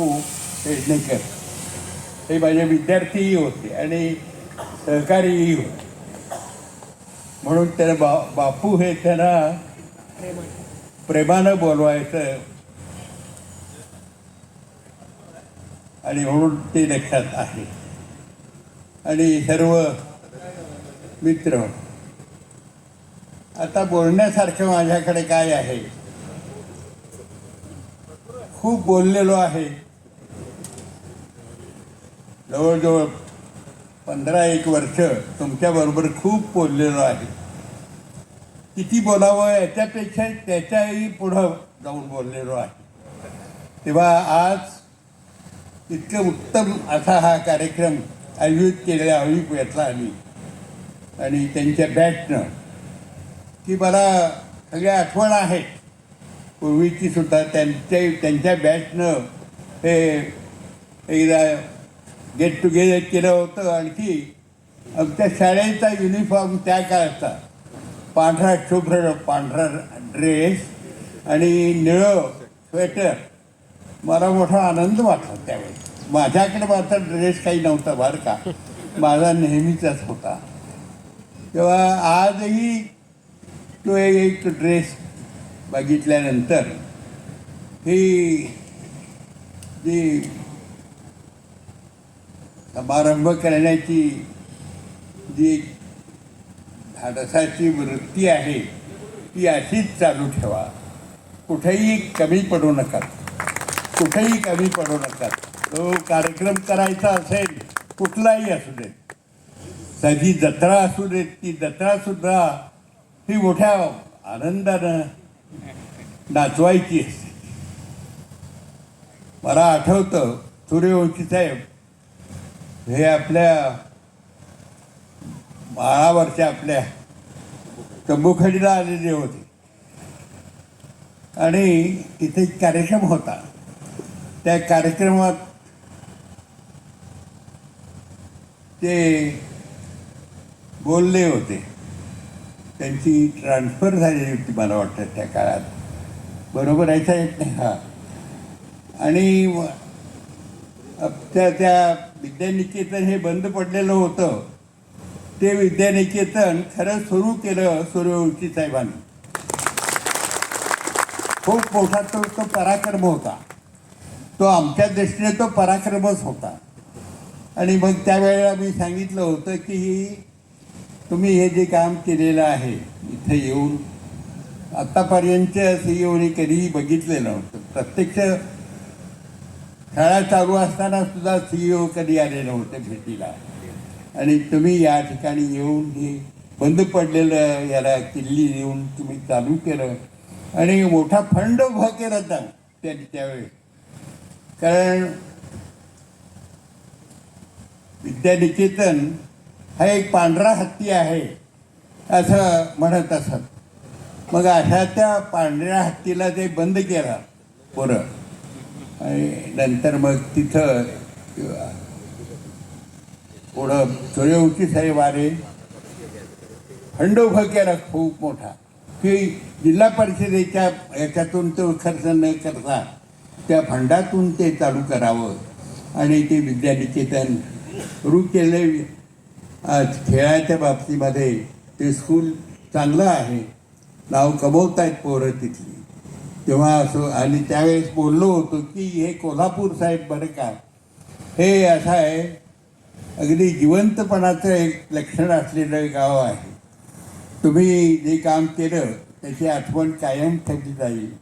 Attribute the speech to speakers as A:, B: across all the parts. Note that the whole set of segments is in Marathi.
A: पेडणेकर हे माझे विद्यार्थीही होते आणि सहकारीही होते. म्हणून त्याला बा बापू हे त्यांना प्रेमानं बोलवायचं. आणि म्हणून ते लक्षात आहे. आणि सर्व मित्र. आता बोलण्यासारखं माझ्याकडे काय आहे? खूप बोललेलो आहे. जवळजवळ पंधरा एक वर्ष तुमच्याबरोबर खूप बोललेलो आहे. किती बोलावं याच्यापेक्षा त्याच्याही पुढं जाऊन बोललेलो आहे. तेव्हा आज इतकं उत्तम असा हा कार्यक्रम आयोजित केलेला अभिप्रेतला आम्ही. आणि त्यांच्या बॅटनं की मला सगळ्या आठवण आहेत. पूर्वीची सुद्धा त्यांच्या त्यांच्या बॅटनं हे एकदा गेट टुगेदर केलं होतं आणखी. आमच्या शाळेचा युनिफॉर्म त्या काळचा पांढरा शुभ्र पांढरा ड्रेस आणि निळं स्वेटर मला मोठा आनंद वाटला त्यावेळेस माझ्याकडे माझा ड्रेस काही नव्हता बरं का. माझा नेहमीचाच होता. तेव्हा आजही तो एक ड्रेस बघितल्यानंतर ही जी समारंभ करण्याची जी धाडसाची वृत्ती आहे ती अशीच चालू ठेवा. कुठेही कमी पडू नका. कुठेही कमी पडू नका. तो कार्यक्रम करायचा असेल कुठलाही असू दे. सजी जत्रा असू देत ती जत्रासुद्धा ही मोठ्या आनंदानं नाचवायची असते. मला आठवतं सूर्यवंशी साहेब हे आपल्या माळावरच्या आपल्या तंबूखडीला आलेले होते. आणि तिथे एक कार्यक्रम होता. त्या कार्यक्रमात ते बोलले होते. त्यांची ट्रान्सफर झालेली होती मला वाटतं त्या काळात. बरोबर ऐसा येत नाही? हा. आणि त्या त्या विद्यानिकेतन हे बंद पडलेलं होतं. ते विद्यानिकेतन खरं सुरू केलं सूर्यवंशी साहेबांनी. खूप मोठा तो तो पराक्रम होता. तो आमच्या दृष्टीने तो पराक्रमच होता. आणि मग त्यावेळेला मी सांगितलं होतं की तुम्ही हे जे काम केलेलं आहे इथे येऊन आत्तापर्यंत सी ओनी कधीही बघितलेलं नव्हतं. प्रत्यक्ष शाळा चालू असताना सुद्धा सीईओ ओ कधी आले नव्हते भेटीला. आणि तुम्ही या ठिकाणी येऊन हे बंद पडलेलं याला किल्ली येऊन तुम्ही चालू केलं. आणि मोठा फंड उभा केला त्या त्या त्यावेळेस कारण विद्यानिकेतन हा एक पांढरा हत्ती आहे असं म्हणत असत. मग अशा त्या पांढऱ्या हत्तीला ते बंद केला पोरं. आणि नंतर मग तिथं पुढं सूर्यवंशी साहेब आले फंड केला खूप मोठा की जिल्हा परिषदेच्या याच्यातून तो खर्च न करता त्या फंडातून ते चालू करावं आणि ते विद्यानिकेतन सुरू केले आज खेळाच्या बाबतीमध्ये ते स्कूल चांगलं आहे नाव कमवत आहेत पोरं तिथली तेव्हा असं आणि त्यावेळेस बोललो होतो की हे कोल्हापूर साहेब बरं का? हे असं आहे अगदी जिवंतपणाचं एक लक्षण असलेलं गाव आहे. तुम्ही जे काम केलं त्याची आठवण कायम ठेवली जाईल.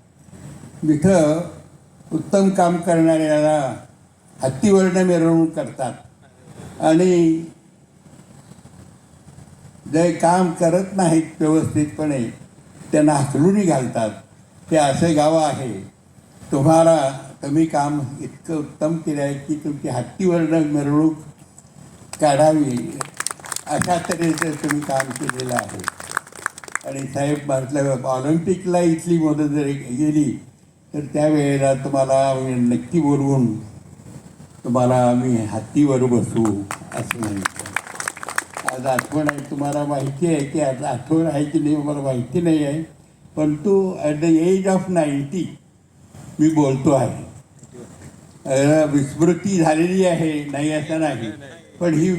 A: इथं उत्तम काम करणाऱ्याला हत्तीवर्ण मिरवणूक करतात. आणि जे काम करत नाहीत व्यवस्थितपणे त्यांना हकलूनही घालतात. ते असे गाव आहे. तुम्हाला तुम्ही काम इतकं उत्तम केलं आहे की तुमची हत्तीवरनं मिरवणूक काढावी अशा तऱ्हेचं तुम्ही काम केलेलं आहे. आणि साहेब म्हटलं ऑलिम्पिकला इथली मदत जर गेली तर त्यावेळेला तुम्हाला आम्ही नक्की बोलवून तुम्हाला आम्ही हत्तीवर बसू असं म्हणतो आज आठवण आहे तुम्हाला माहिती आहे की आज आठवण आहे की नाही मला माहिती नाही आहे. पण तो at the age of ninety मी बोलतो आहे. विस्मृती झालेली आहे नाही असं नाही. पण ही